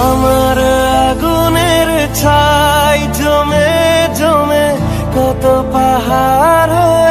আমার আগুনের ছাই জমে জমে কত পাহাড়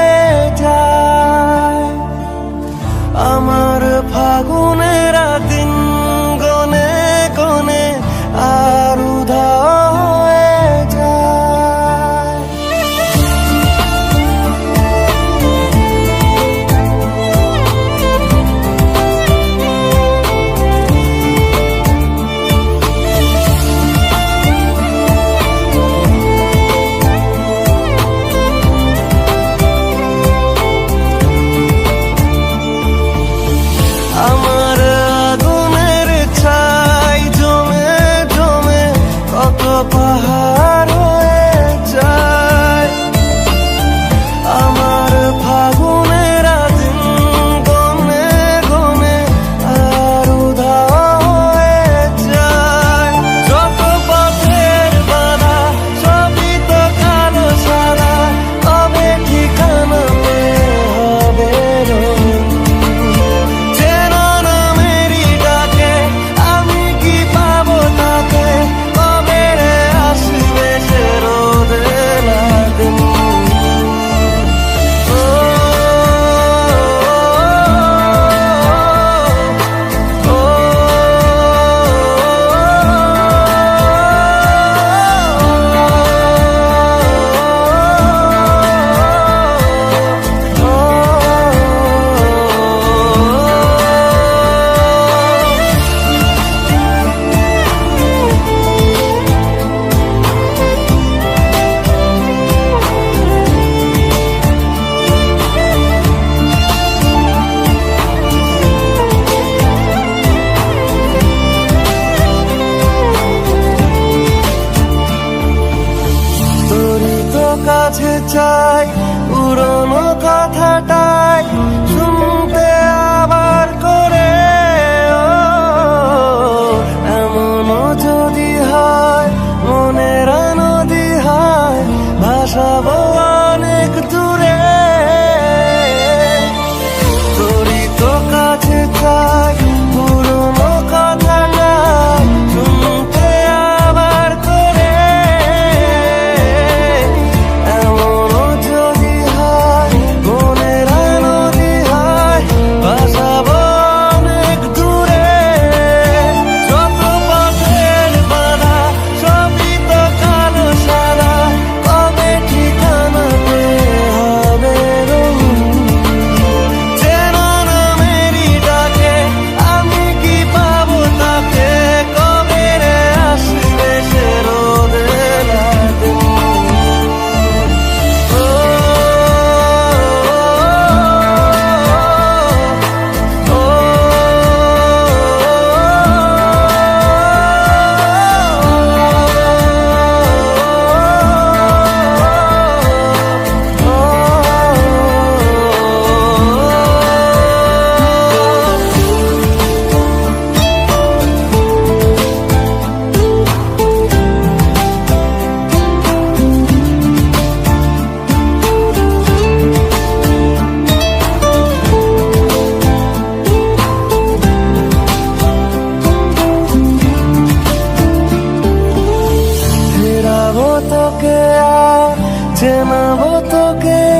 কাছে চাই পুরনো কথাটাই শুনতে আবার করে। এমন যদি হয় মনের নদী হয় ভাষা চেনাবো তোকে